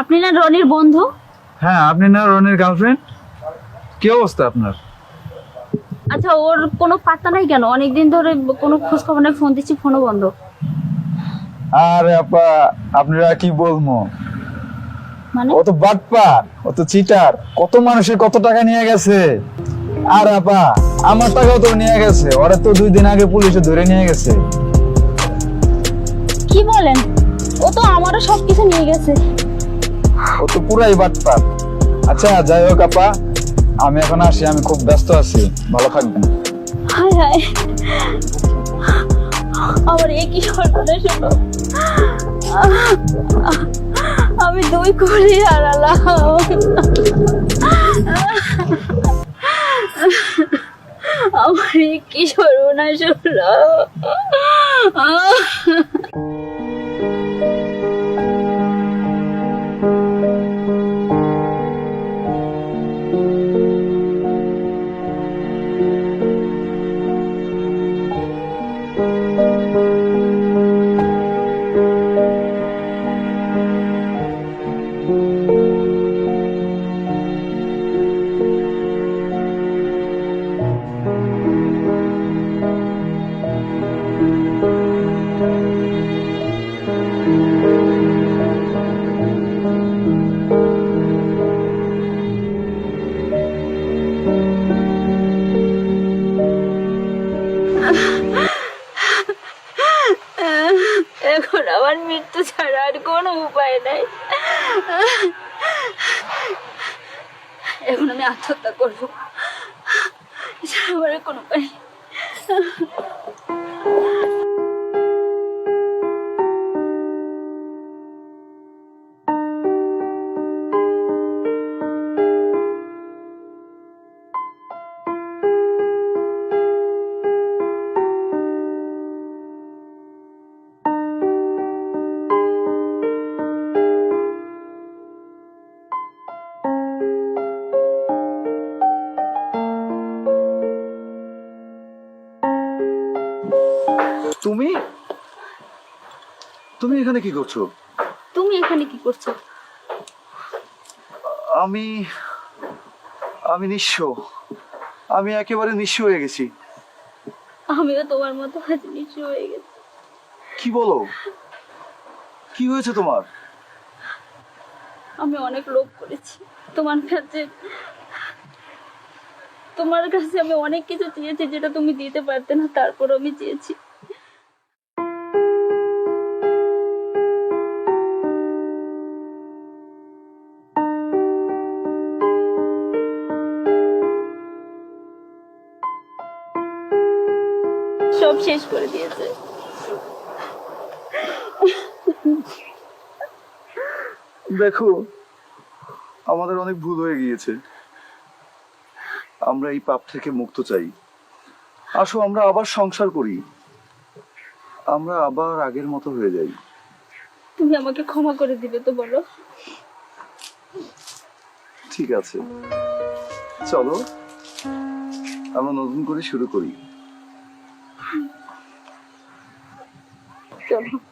আপনি না রনির বন্ধু? হ্যাঁ আপনি না রনির গার্লফ্রেন্ড কি অবস্থা আপনার? আচ্ছা ওর কোনো পাত্তা নাই কেন? অনেকদিন ধরে কোনো খোঁজ খবর নাই ফোন দিচ্ছি ফোনও বন্ধ। আরে আপা আপনারা কি বলব? মানে? ও তো বাটপা ও তো চিটার কত মানুষের কত টাকা নিয়ে গেছে? আর আপা আমার টাকাও তো নিয়ে গেছে। ওরা তো দুই দিন আগে পুলিশে ধরে নিয়ে গেছে। কি বলেন? ও তো আমারও সবকিছু নিয়ে গেছে। ও তো পুরাই বাটপা আচ্ছা যাই হোক আপা, আমি এখন আসি, আমি খুব ব্যস্ত আছি। ভালো থাকবেন। হায় হায়। আমার একই সর্বনাশ হলো আমি দুই কোটি হারালাম আমার কি সর্বনাশ হলো এখন আমার মৃত্যু ছাড়া আর কোনো উপায় নাই। এখন আমি আত্মহত্যা করব। এছাড়া আমার কোনো উপায় তুমি এখানে কি করছ? তুমি এখানে কি করছ? আমি আমি নিঃস্ব। আমি একেবারে নিঃস্ব হয়ে গেছি। আমিও তোমার মতো আজ নিচু হয়ে গেছি। কি বলো? কি হয়েছে তোমার? আমি অনেক লোভ করেছি। তোমার কাছে তোমার কাছে আমি অনেক কিছু চেয়েছি যেটা তুমি দিতে পারতে না তারপর আমি চেয়েছি। সব শেষ করে দিয়েছে। দেখো আমাদের অনেক ভুল হয়ে গিয়েছে। আমরা এই পাপ থেকে মুক্ত চাই। আসো আমরা আবার সংসার করি। আমরা আবার আগের মতো হয়ে যাই। তুমি আমাকে ক্ষমা করে দিবে তো বলো। ঠিক আছে। চলো আমরা নতুন করে শুরু করি। 嗯怎么